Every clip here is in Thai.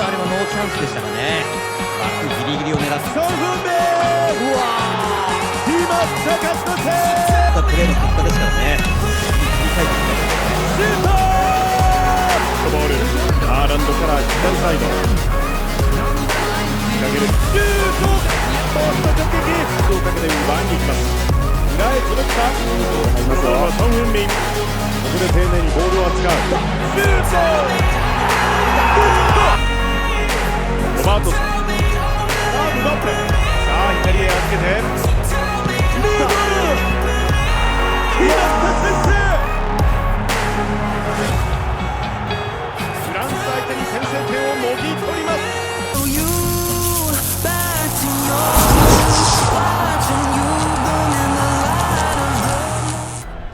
とあれはノーチャンスでしたかね。枠ギリギリを狙って。ソフメうわー。今高橋の手。たプレーの結果ですからね切り替えていきボールハーランドから左サイド仕掛けるシュート。ポスト。直撃福岡で奪いに行きます裏へ届くか入りますよソン・フンミンここで丁寧にボールを扱うシュート Vado. Bravo, dobre. Sa, Interije Askede. Lider! Yes,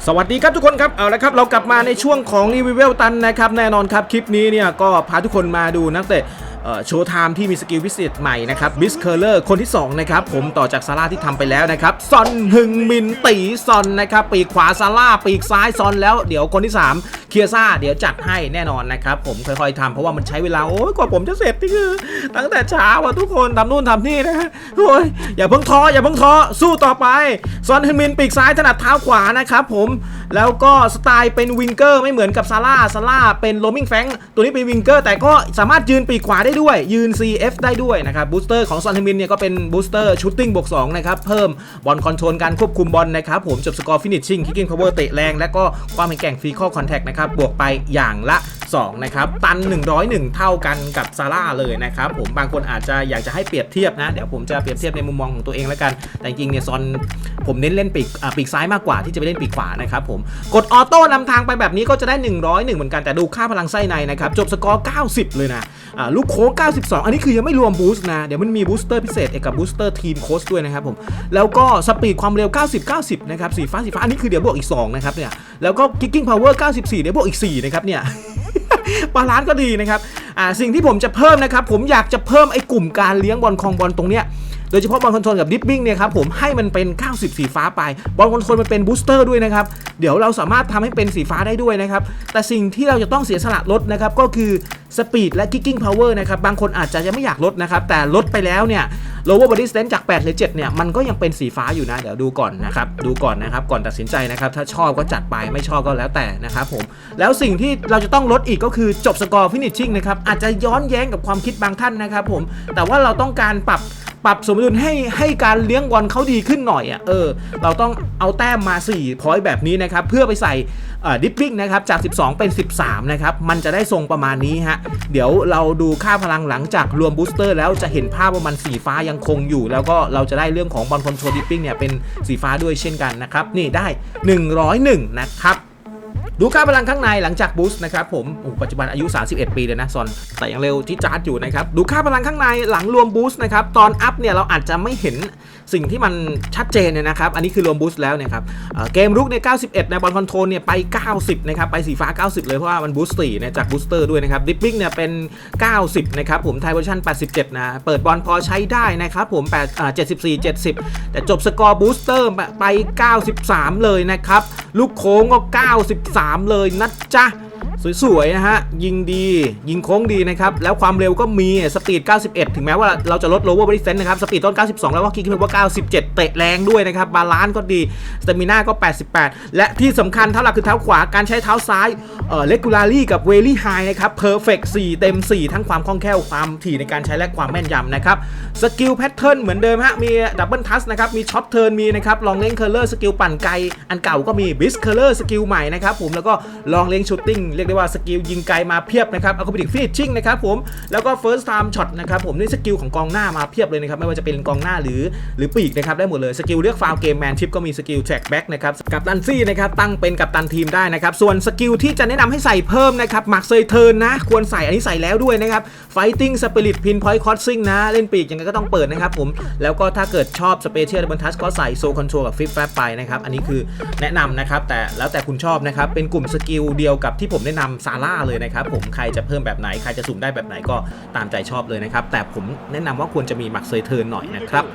สวัสดีครับทุกคนครับเอาละครับเรากลับมาในช่วงของรีวิวเวลตันนะครับแน่นอนครับคลิปนี้เนี่ยก็พาทุกคนมาดูนักเตะ โชว์ไทม์ที่มีสกิลพิเศษใหม่นะครับบิสเคอร์เลอร์คนที่ 2 นะครับ ผมต่อจากซาร่าที่ทำไปแล้วนะครับ ซอนฮึงมินตีซอนนะครับ ปีกขวาซาร่าปีกซ้ายซอนแล้วเดี๋ยวคนที่ 3 เคียซ่า เดี๋ยวจัดให้แน่นอนนะครับ ผมค่อยๆทำเพราะว่ามันใช้เวลา โอ้ยกว่าผมจะเสร็จนี่คือ ตั้งแต่เช้าอะทุกคนทำนู่นทำนี่นะฮะโอ้ยอย่าเพิ่งท้ออย่าเพิ่งท้อสู้ต่อไป ซอนฮึงมินปีกซ้ายถนัดเท้าขวานะครับผมแล้วก็สไตล์เป็นวิงเกอร์ไม่เหมือนกับซาร่าซาร่าเป็นโรมิงแฟงตัวนี้เป็นวิงเกอร์แต่ก็สามารถยืนปีกขวาได้ด้วย ยืน CF ได้ด้วยนะครับบูสเตอร์ของซอนฮึงมินเนี่ยก็เป็นบูสเตอร์ชูตติ้งบวก2นะครับเพิ่มบอลคอนโทรลการควบคุมบอลนะครับผมจบสกอร์ฟินิชชิ่งคิกกิ้งพาวเวอร์เตะแรง และก็ความแข็งแกร่งฟรีข้อคอนแทคนะครับบวกไปอย่างละ 2 นะครับ ตัน 101 เท่ากันกับซาร่าเลยนะครับผมบางคนอาจจะอยากจะให้เปรียบเทียบนะ เดี๋ยวผมจะเปรียบเทียบในมุมมองของตัวเองแล้วกัน แต่จริงเนี่ยซอนผมเน้นเล่นปีกปีกซ้ายมากกว่าที่จะไปเล่นปีกขวานะครับผมกดออโต้นำทางไปแบบนี้ก็จะได้ 101 เหมือนกันแต่ดูค่าพลังไส้ในนะครับ จบสกอร์ 90 เลยนะอ่าลูกโค้ง 92 อันนี้คือยังไม่รวมบูสต์นะ เดี๋ยวมันมีบูสเตอร์พิเศษเอกกับบูสเตอร์ทีมโค้ชด้วยนะครับผม แล้วก็สปีดความเร็ว 90 90 นะครับ สีฟ้าสีฟ้า อันนี้คือเดี๋ยวบวกอีก 2 นะครับเนี่ย แล้วก็ kicking power 94 เดี๋ยวบวกอีก 4 นะครับเนี่ยบาลานซ์ก็ดีนะครับอ่าสิ่งที่ผมจะเพิ่มนะครับผมอยากจะเพิ่มไอ้กลุ่มการเลี้ยงบอลคองบอลตรงเนี้ย โดยเฉพาะบอลคอนโทรลกับดิปปิ้งเนี่ยครับผมให้มันเป็น 90 สีฟ้าไป บอลคอนโทรลมันเป็นบูสเตอร์ด้วยนะครับ เดี๋ยวเราสามารถทำให้เป็นสีฟ้าได้ด้วยนะครับ แต่สิ่งที่เราจะต้องเสียสละลดนะครับก็คือสปีดและ kicking power นะครับ บางคนอาจจะยังไม่อยากลดนะครับ แต่ลดไปแล้วเนี่ย lower body strength จาก 8 หรือ 7 เนี่ย มันก็ยังเป็นสีฟ้าอยู่นะ เดี๋ยวดูก่อนนะครับ ดูก่อนนะครับ ก่อนตัดสินใจนะครับ ถ้าชอบก็จัดไป ไม่ชอบก็แล้วแต่นะครับผม แล้วสิ่งที่เราจะต้องลดอีกก็คือจบสกอร์ finishing นะครับ อาจจะย้อนแย้งกับความคิดบางท่านนะครับผม แต่ว่าเราต้องการปรับ ปรับสมดุลให้ให้การเลี้ยงบอลเขาดีขึ้นหน่อยอะเออเราต้องเอาแต้มมา4พอยต์แบบนี้นะครับเพื่อไปใส่ดิปปิ้งนะครับจาก 12 เป็น 13 นะครับ มันจะได้ทรงประมาณนี้ฮะ เดี๋ยวเราดูค่าพลังหลังจากรวมบูสเตอร์แล้วจะเห็นภาพว่ามันสีฟ้ายังคงอยู่ แล้วก็เราจะได้เรื่องของบอลคอนโทรลดิปปิ้งเนี่ยเป็นสีฟ้าด้วยเช่นกันนะครับ นี่ได้ 101 นะครับ ดูค่าพลังข้างในหลังจากบูสต์นะครับผมปัจจุบันอายุ 31 ปีเลยนะซอนแต่ยังเร็วที่จาร์ดอยู่นะครับดูค่าพลังข้างในหลังรวมบูสต์นะครับตอนอัพเนี่ยเราอาจจะไม่เห็นสิ่งที่มันชัดเจนเนี่ยนะครับอันนี้คือรวมบูสต์แล้วเนี่ยครับเเกมรุกเนี่ย91ในบอลคอนโทรลเนี่ยไป 90นะครับไปสีฟ้า 90 เลยเพราะว่ามันบูสต์4เนี่ยจากบูสเตอร์ด้วยนะครับดิปปิ้งเนี่ยเป็น 90นะครับผมไทยเวอร์ชัน87 นะเปิดบอลพอใช้ได้นะครับผม8 74 70 แต่จบสกอร์บูสเตอร์ไป 93 เลยนะครับ ลูกโค้งก็ 93 เลยนะจ๊ะ สวยๆนะฮะ ยิงดี ยิงโค้งดีนะครับ แล้วความเร็วก็มีสปีด 91 ถึงแม้ว่าเราจะลด lower body strength นะครับ สปีดต้น 92 แล้วว่าคิกคือว่า 97 เตะแรงด้วยนะครับ บาลานซ์ก็ดีสเตมิน่าก็ 88 และที่สำคัญเท้าหลักคือเท้าขวาการใช้เท้าซ้ายเอ่อ regularly กับ very high นะครับ perfect 4เต็ม 4 ทั้งความคล่องแคล่วความถี่ในการใช้และความแม่นยำนะครับสกิลแพทเทิร์นเหมือนเดิมฮะมีดับเบิลทัสนะครับมีช็อตเทิร์นมีนะครับลองเล่งเคอร์เลอร์สกิลปั่นไกลอันเก่าก็มีบิสเคอร์เลอร์สกิลใหม่นะครับผมแล้วก็ลองเล่งชูตติ้งเรียกได้ว่าสกิลยิงไกลมาเพียบนะครับเอาเข้าไปถึงฟินิชชิ่งนะครับผมแล้วก็ first time shot นะครับผมนี่สกิลของกองหน้ามาเพียบเลยนะครับไม่ว่าจะเป็นกองหน้าหรือหรือปีกนะครับได้หมดเลยสกิลเลือกฟาวเกมแมนชิปก็มีสกิลแทร็กแบ็กนะครับกับตันซี่นะครับตั้งเป็นกับตันทีมได้นะครับส่วนสกิลที่จะแนะนำให้ใส่เพิ่มนะครับหมักเซยเทิร์นนะควรใส่อันนี้ใส่แล้วด้วยนะครับ fighting spirit pin point crossing นะเล่นปีกยังไงก็ต้องเปิดนะครับผมแล้วก็ถ้าเกิดชอบ special double touch ก็ใส่โซคอนโทรกับ flip flap ไปนะครับอันนี้คือแนะนำนะครับแต่แล้วแต่คุณชอบนะครับเป็นกลุ่มสกิลเดียวกับที่ผมแนะนำซาร่าเลยนะครับผมใครจะเพิ่มแบบไหนใครจะสุ่มได้แบบไหนก็ตามใจชอบเลยนะครับแต่ผมแนะนำว่าควรจะมีหมักเซยเทิร์นหน่อยนะครับ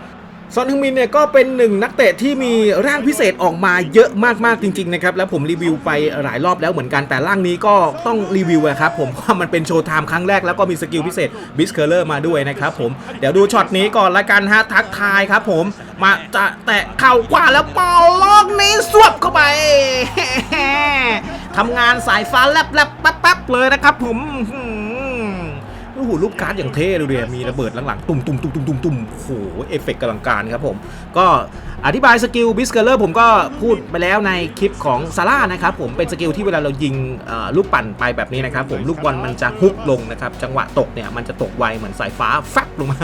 ซอนฮึงมินเนี่ยก็เป็นหนึ่งนักเตะที่มีร่างพิเศษออกมาเยอะมากๆจริงๆนะครับแล้วผมรีวิวไปหลายรอบแล้วเหมือนกันแต่ร่างนี้ก็ต้องรีวิวครับผมเพราะมันเป็นโชว์ไทม์ครั้งแรกแล้วก็มีสกิลพิเศษบิสเคอร์เลอร์มาด้วยนะครับผมเดี๋ยวดูช็อตนี้ก่อนละกันฮะทักทายครับผมมาจะแตะเข่าขวาแล้วเป่าล็อกนี้สวบเข้าไป ทำงานสายฟ้าแลบๆแป๊บๆเลยนะครับผมโอ้โหรูปการ์ดอย่างเท่เลยเนี่ยมีระเบิดหลังๆ ตุ่มตุ่มตุ่มตุ่มตุ่มตุ่มโอ้โหเอฟเฟกต์กำลังการครับผม ก็อธิบายสกิลบิสเกอร์เลอร์ผมก็พูดไปแล้วในคลิปของซาร่านะครับผมเป็นสกิลที่เวลาเรายิงลูกปั่นไปแบบนี้นะครับผมลูกบอลมันจะฮุกลงนะครับจังหวะตกเนี่ยมันจะตกไวเหมือนสายฟ้าแฟบลงมา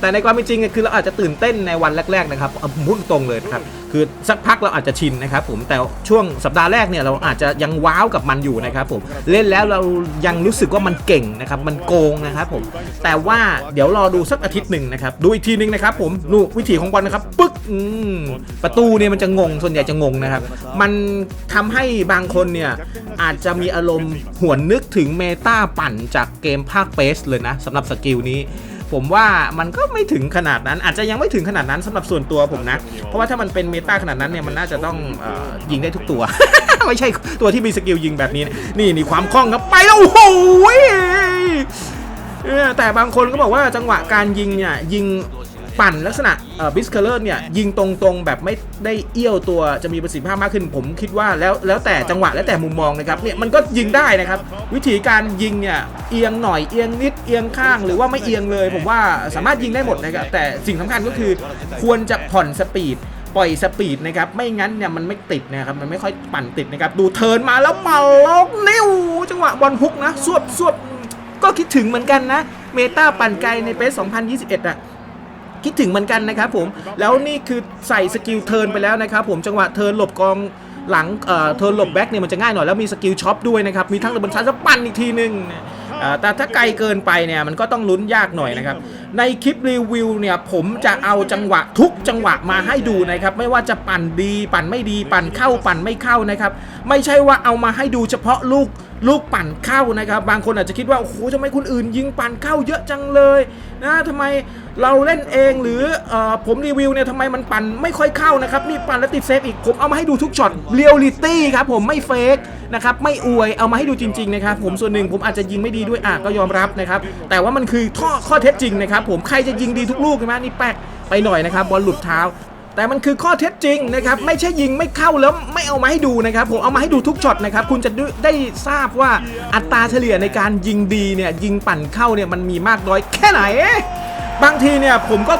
แต่ในความเป็นจริงคือเราอาจจะตื่นเต้นในวันแรกๆนะครับผมพูดตรงเลยครับ คือสักพักเราอาจจะชินนะครับผมแต่ช่วงสัปดาห์แรกเนี่ยเราอาจจะยังว้าวกับมันอยู่นะครับผมเล่นแล้วเรายังรู้สึกว่ามันเก่งนะครับมันโกงนะครับผมแต่ว่าเดี๋ยวรอดูสักอาทิตย์หนึ่งนะครับดูอีกทีหนึ่งนะครับผมดูวิธีของบอลนะครับปึ๊กประตูเนี่ยมันจะงงส่วนใหญ่จะงงนะครับ มันทำให้บางคนเนี่ยอาจจะมีอารมณ์หวนนึกถึงเมตาปั่นจากเกมภาคเปสเลยนะสำหรับสกิลนี้ ผมว่ามันก็ไม่ถึงขนาดนั้น อาจจะยังไม่ถึงขนาดนั้นสำหรับส่วนตัวผมนะ เพราะว่าถ้ามันเป็นเมตาขนาดนั้นเนี่ยมันน่าจะต้องออยิงได้ทุกตัว ไม่ใช่ตัวที่มีสกิลยิงแบบนี้ นี่นี่ความคล่องครับไปแล้วโอ้โหแต่บางคนก็บอกว่าจังหวะการยิงเนี่ยยิง ปั่นลักษณะบิสเคเลอร์เนี่ยยิงตรงๆ แบบไม่ได้เอี้ยวตัวจะมีประสิทธิภาพมากขึ้นผมคิดว่าแล้วแล้วแต่จังหวะแล้วแต่มุมมองนะครับเนี่ยมันก็ยิงได้นะครับ วิธีการยิงเนี่ยเอียงหน่อยเอียงนิดเอียงข้างหรือว่าไม่เอียงเลย ผมว่าสามารถยิงได้หมดนะครับแต่สิ่งสำคัญก็คือควรจะผ่อนสปีดปล่อยสปีดนะครับไม่งั้นเนี่ยมันไม่ติดนะครับมันไม่ค่อยปั่นติดนะครับดูเทินมาแล้วเป่าล็อกนิ้วจังหวะบอลฮุกนะสวบสวบก็คิดถึงเหมือนกันนะเมตาปั่นไกลในเปส2021อะ คิดถึงเหมือนกันนะครับผมแล้วนี่คือใส่สกิลเทิร์นไปแล้วนะครับผมจังหวะเทิร์นหลบกองหลังเอ่อเทิร์นหลบแบ็กเนี่ยมันจะง่ายหน่อยแล้วมีสกิลช็อปด้วยนะครับมีทั้งระเบิดชาร์จแล้วปั่นอีกทีหนึงแต่ถ้าไกลเกินไปเนี่ยมันก็ต้องลุ้นยากหน่อยนะครับ ในคลิปรีวิวเนี่ยผมจะเอาจังหวะทุกจังหวะมาให้ดูนะครับ ไม่ว่าจะปั่นดีปั่นไม่ดีปั่นเข้าปั่นไม่เข้านะครับ ไม่ใช่ว่าเอามาให้ดูเฉพาะลูกลูกปั่นเข้านะครับ บางคนอาจจะคิดว่า โอ้โหทำไมคนอื่นยิงปั่นเข้าเยอะจังเลยนะทำไมเราเล่นเองหรือออผมรีวิวเนี่ยทำไมมันปั่นไม่ค่อยเข้านะครับ นี่ปั่นแล้วติดเซฟอีก ผมเอามาให้ดูทุกช็อตเรียลลิตี้ครับผมไม่เฟกนะครับ ไม่อวยเอามาให้ดูจริง ๆ นะครับ ผมส่วนหนึ่งผมอาจจะยิงไม่ดีด้วยอะก็ยอมรับนะครับ แต่ว่ามันคือข้อข้อเท็จจริงนะครับผมใครจะยิงดีทุกลูกใช่ไหมนี่แป๊กไปหน่อยนะครับบอลหลุดเท้า แต่มันคือข้อเท็จจริงนะครับไม่ใช่ยิงไม่เข้าแล้วไม่เอามาให้ดูนะครับผมเอามาให้ดูทุกช็อตนะครับคุณจะได้ทราบว่าอัตราเฉลี่ยในการยิงดีเนี่ยยิงปั่นเข้าเนี่ยมันมีมากน้อยแค่ไหน บางทีเนี่ยผมก็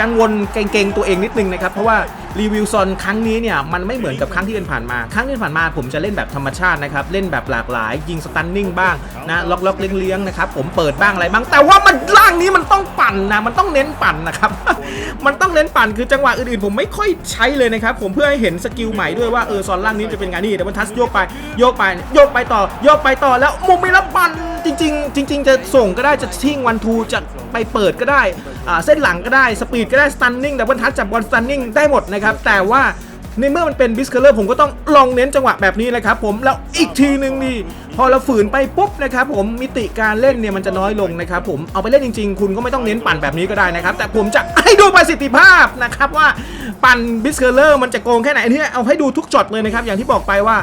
กังวลเกรงๆตัวเองนิดนึงนะครับ เพราะว่ารีวิวซอนครั้งนี้เนี่ยมันไม่เหมือนกับครั้งที่ผ่านมา ครั้งที่ผ่านมาผมจะเล่นแบบธรรมชาตินะครับ เล่นแบบหลากหลาย ยิงสตันนิ่งบ้างนะล็อกล็อกเลี้ยงๆนะครับผมเปิดบ้างอะไรบ้าง แต่ว่ามันร่างนี้มันต้องปั่นนะมันต้องเน้นปั่นนะครับ มันต้องเน้นปั่นคือจังหวะอื่นๆ ผมไม่ค่อยใช้เลยนะครับผมเพื่อให้เห็นสกิลใหม่ด้วยว่าเออซอนล่างนี้จะเป็นไงนี่เดี๋ยวมันทัชโยกไปโยกไปโยกไปต่อโยกไปต่อแล้วมุมไม่รับปั่นจริง ๆ จริง ๆ จะส่งก็ได้จะทิ้งวันทูจะไปเปิดก็ได้ เส้นหลังก็ได้สปีดก็ได้สตันนิ่งแต่บนทัชจับบอลสตันนิ่งได้หมดนะครับ แต่ว่าในเมื่อมันเป็นบิสเคอร์เลอร์ผมก็ต้องลองเน้นจังหวะแบบนี้เลยครับผมแล้วอีกทีหนึ่งนี่ พอเราฝืนไปปุ๊บนะครับผมมิติการเล่นเนี่ยมันจะน้อยลงนะครับผมเอาไปเล่นจริง ๆ คุณก็ไม่ต้องเน้นปั่นแบบนี้ก็ได้นะครับ แต่ผมจะให้ดูประสิทธิภาพนะครับว่าปั่นบิสเคอร์เลอร์มันจะโกงแค่ไหนอันนี้เอาให้ดูทุกช็อตเลยนะครับอย่างที่บอกไปว่า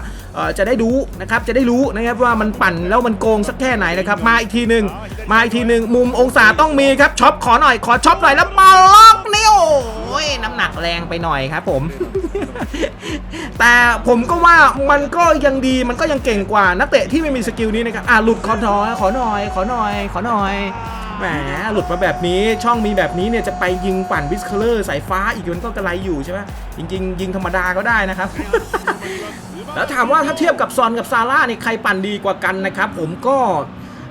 จะได้รู้นะครับจะได้รู้นะครับว่ามันปั่นแล้วมันโกงสักแค่ไหนนะครับมาอีกทีหนึ่งมาอีกทีหนึ่งมุมองศาต้องมีครับช็อปขอหน่อยขอช็อปหน่อยแล้วมา กนิ้วโอ้ยน้ำหนักแรงไปหน่อยครับผม แต่ผมก็ว่ามันก็ยังดีมันก็ยังเก่งกว่านักเตะที่ไม่มีสกิลนี้นะครับอะหลุดขอหน่อยขอหน่อย ขอหน่อย ขอหน่อยแหมหลุดมาแบบนี้ช่องมีแบบนี้เนี่ยจะไปยิงปั่นวิสเคอร์สายฟ้าอีกมันก็กระไรอยู่ใช่ไหมจริง ๆ ยิงธรรมดาก็ได้นะครับ แล้วถามว่าถ้าเทียบกับซอนกับซาร่าเนี่ยใครปั่นดีกว่ากันนะครับ ผมก็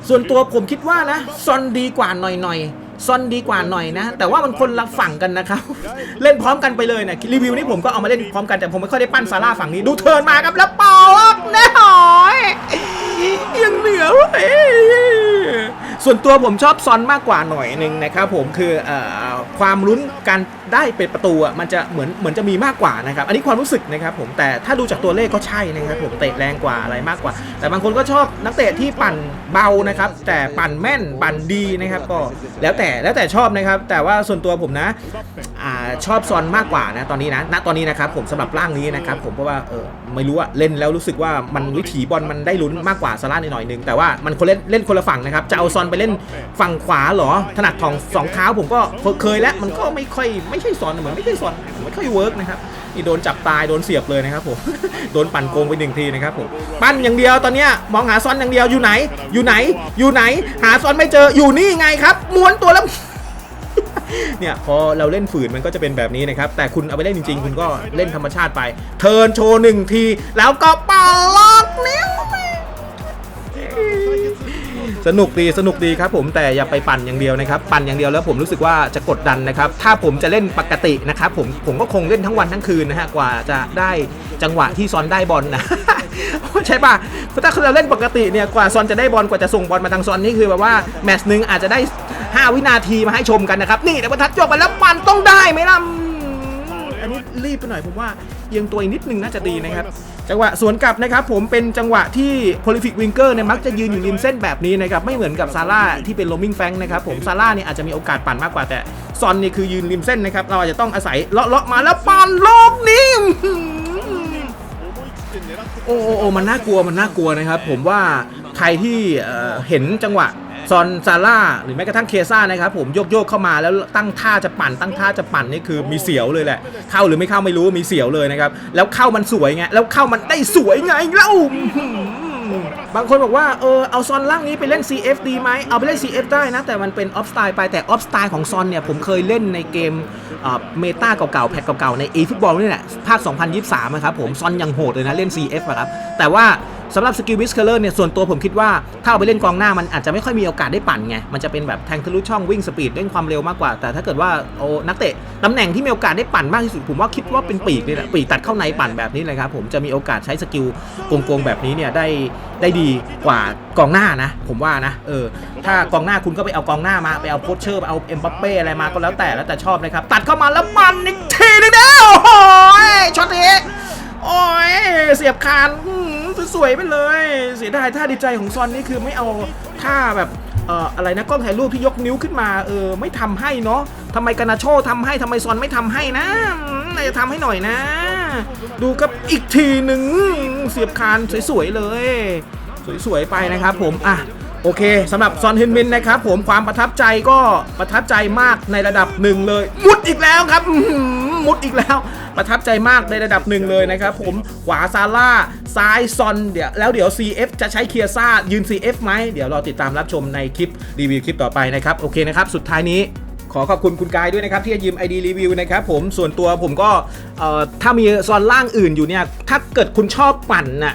ส่วนตัวผมคิดว่านะซอนดีกว่าหน่อยๆ ซอนดีกว่าหน่อยนะ แต่ว่ามันคนละฝั่งกันนะครับ เล่นพร้อมกันไปเลยนะรีวิวนี้ผมก็เอามาเล่นพร้อมกันแต่ผมไม่ค่อยได้ปั้นซาร่าฝั่งนี้ดูเทิร์นมาครับแล้วปอลแน่หอยยังเหนือเว้ย ส่วนตัวผมชอบซอนมากกว่าหน่อยหนึ่งนะครับผมคืออความลุ้นการได้เป็นประตูอะมันจะเหมือนเหมือนจะมีมากกว่านะครับอันนี้ความรู้สึกนะครับผมแต่ถ้าดูจากตัวเลขก็ใช่นะครับผมเตะแรงกว่าอะไรมากกว่า แต่บางคนก็ชอบนักเตะที่ปั่นเบานะครับแต่ปั่นแม่นปั่นดีนะครับก็แล้วแต่แล้วแต่ชอบนะครับ แต่ว่าส่วนตัวผมนะอชอบซอนมากกว่านะตอนนี้นะณตอนนี้นะครับผมสำหรับร่างนี้นะครับผมเพราะว่าเออไม่รู้อะเล่นแล้วรู้สึกว่ามันวิถีบอลมันได้ลุ้นมากกว่าซาร่าหน่อยๆนึงแต่ว่ามันคนเล่นเล่นคนละฝั่งนะครับจะเอาซอนไปเล่นฝั่งขวาเหรอ ถนัดของสองเท้าผมก็เคยแล้วมันก็ไม่ค่อยไม่ใช่ซอนเหมือนไม่ใช่ซอนไม่ค่อยเวิร์กนะครับนี่โดนจับตายโดนเสียบเลยนะครับผมโดนปั่นโกงไปหนึ่งทีนะครับผมปั้นอย่างเดียวตอนเนี้ยมองหาซอนอย่างเดียวอยู่ไหน อยู่ไหน อยู่ไหน หาซอนไม่เจออยู่นี่ไงครับม้วนตัวแล้ว เนี่ยพอเราเล่นฝืนมันก็จะเป็นแบบนี้นะครับ แต่คุณเอาไปเล่นจริงๆ คุณก็เล่นธรรมชาติไป เทิร์นโชว์หนึ่งที แล้วก็เป่าล็อกนิ้ว สนุกดีสนุกดีครับผมแต่อย่าไปปั่นอย่างเดียวนะครับ ปั่นอย่างเดียวแล้วผมรู้สึกว่าจะกดดันนะครับ ถ้าผมจะเล่นปกตินะครับผมผมก็คงเล่นทั้งวันทั้งคืนนะฮะกว่าจะได้จังหวะที่ซอนได้บอลนะใช่ป่ะเพราะถ้าเราเล่นปกติเนี่ยกว่าซอนจะได้บอลกว่าจะส่งบอลมาทางซอนนี่คือแบบว่าแมตช์หนึ่งอาจจะได้ 5 วินาทีมาให้ชมกันนะครับนี่แต่บรรทัดจบไปแล้วมันต้องได้ไหมล่ะ รีบไปหน่อยผมว่าเอียงตัวอีกนิดนึงน่าจะดีนะครับ จังหวะสวนกลับนะครับผมเป็นจังหวะที่โพลิฟิกวิงเกอร์เนี่ยมักจะยืนอยู่ริมเส้นแบบนี้นะครับไม่เหมือนกับซาร่าที่เป็นโรมิงแฟงนะครับผมซาร่าเนี่ยอาจจะมีโอกาสปั่นมากกว่าแต่ซอนนี่คือยืนริมเส้นนะครับเราอาจจะต้องอาศัยเลาะเลาะมาแล้วปั่นโลกนี้โอ้โอ้มันน่ากลัวมันน่ากลัวนะครับ ผมว่าใครที่เห็นจังหวะ ซอนซาร่าหรือแม้กระทั่งเคซ่านะครับผมโยกโยกเข้ามาแล้วตั้งท่าจะปั่นตั้งท่าจะปั่นนี่คือมีเสียวเลยแหละ เข้าหรือไม่เข้าไม่รู้มีเสียวเลยนะครับ แล้วเข้ามันสวยไงแล้วเข้ามันได้สวยไงเล่าบางคนบอกว่าเออเอาซอนล่างนี้ไปเล่น CF ดีไหมเอาไปเล่น CF ได้นะ แต่มันเป็นออฟสไตล์ไปแต่ออฟสไตล์ของซอนเนี่ย ผมเคยเล่นในเกมเมตาเก่าๆ แพทเก่าๆ ใน e ฟุตบอลนี่แหละภาค 2023นะครับผมซอนยังโหดเลยนะ เล่น CF อะครับ แต่ว่า สำหรับสกิลวิสเคอร์เลอร์เนี่ยส่วนตัวผมคิดว่าถ้าเอาไปเล่นกองหน้ามันอาจจะไม่ค่อยมีโอกาสได้ปั่นไง มันจะเป็นแบบแทงทะลุช่องวิ่งสปีดเล่นความเร็วมากกว่า แต่ถ้าเกิดว่าโอ้นักเตะตำแหน่งที่มีโอกาสได้ปั่นมากที่สุดผมว่าคิดว่าเป็นปีกนี่แหละปีกตัดเข้าในปั่นแบบนี้เลยครับผมจะมีโอกาสใช้สกิลโกงๆแบบนี้เนี่ยได้ได้ดีกว่ากองหน้านะ ผมว่านะเออถ้ากองหน้าคุณก็ไปเอากองหน้ามาไปเอาโพชเชอร์ไปเอาเอ็มบัปเป้อะไรมาก็แล้วแต่แล้วแต่ชอบนะครับตัดเข้ามาแล้วมันอีกทีนึงเด้อโอ้โหช็อตนี้ โอ้ยเสียบคานสวยๆไปเลย เสียดายท่าดีใจของซอนนี่คือไม่เอาท่าแบบเอ่ออะไรนะกล้องถ่ายรูปที่ยกนิ้วขึ้นมาเออไม่ทำให้เนาะทำไมกานาโชทำให้ทำไมซอนไม่ทำให้นะอืมน่าจะทำให้หน่อยนะ ดูครับอีกทีหนึ่งเสียบคานสวยๆเลย สวยๆไปนะครับผมอะ โอเคสำหรับซอนฮินมินนะครับผมความประทับใจก็ประทับใจมากในระดับหนึ่งเลย มุดอีกแล้วครับมุดอีกแล้ว ประทับใจมากในระดับหนึ่งเลยนะครับผมขวาซาร่าซ้ายซอนเดี๋ยวแล้วเดี๋ยว CF จะใช้เคียซ่ายืน CF ไหมเดี๋ยวรอติดตามรับชมในคลิปรีวิวคลิปต่อไปนะครับโอเคนะครับสุดท้ายนี้ ขอขอบคุณคุณกายด้วยนะครับที่ยืม ID รีวิวนะครับผมส่วนตัวผมก็ถ้ามีซอนล่างอื่นอยู่เนี่ยถ้าเกิดคุณชอบปั่นน่ะ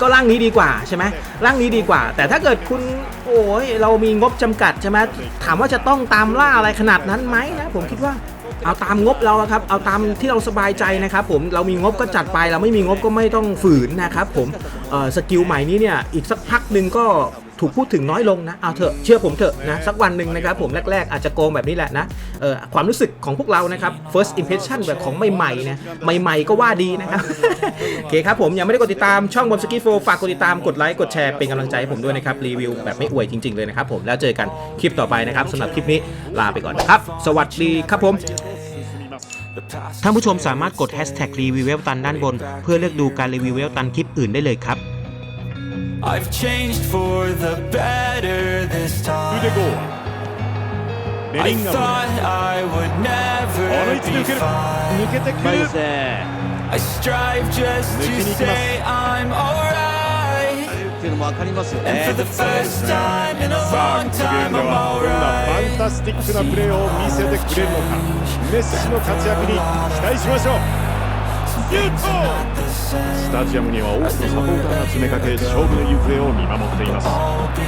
ก็ล่างนี้ดีกว่าใช่ไหมล่างนี้ดีกว่า แต่ถ้าเกิดคุณโอ้ยเรามีงบจำกัดใช่ไหมถามว่าจะต้องตามล่าอะไรขนาดนั้นไหมนะผมคิดว่าเอาตามงบเราครับ เอาตามที่เราสบายใจนะครับผม เรามีงบก็จัดไป เราไม่มีงบก็ไม่ต้องฝืนนะครับผมสกิลใหม่นี้เนี่ย อีกสักพักหนึ่งก็ ถูกพูดถึงน้อยลงนะเอาเถอะเชื่อผมเถอะนะสักวันหนึ่งนะครับผมแรกๆ อาจจะโกงแบบนี้แหละนะเออความรู้สึกของพวกเรานะครับ first impression แบบของใหม่ๆนะใหม่ๆก็ว่าดีนะครับโอเคครับผมยังไม่ได้กดติดตามช่องบอมสกีโฟฝากกดติดตามกดไลค์กดแชร์เป็นกำลังใจให้ผมด้วยนะครับรีวิวแบบไม่อวยจริงๆเลยนะครับผมแล้วเจอกันคลิปต่อไปนะครับสำหรับคลิปนี้ลาไปก่อนนะครับ สวัสดีครับผมท่านผู้ชมสามารถกด hashtag รีวิวเวลตันด้านบน เพื่อเลือกดูการรีวิวเวลตันคลิปอื่นได้เลยครับ I've changed for the better this 腕 time. ゴーベリ I ンガム thought I would この never 位置で be 受ける fine. 抜けてくる I strive just to say I'm alright. っていうのも分かりますよ And ね for the first time in a さあのゲー time, ムで I'm はどんなファン alright. タスティックなプレーを見せてくれるのかメッシの活躍に期待しましょうシュートスタジアムには多くのサポーターが詰めかけ勝負の行方を見守っています I'll be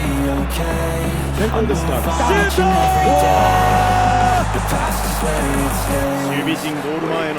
okay. 先行ですがシュート.守備陣ゴール前への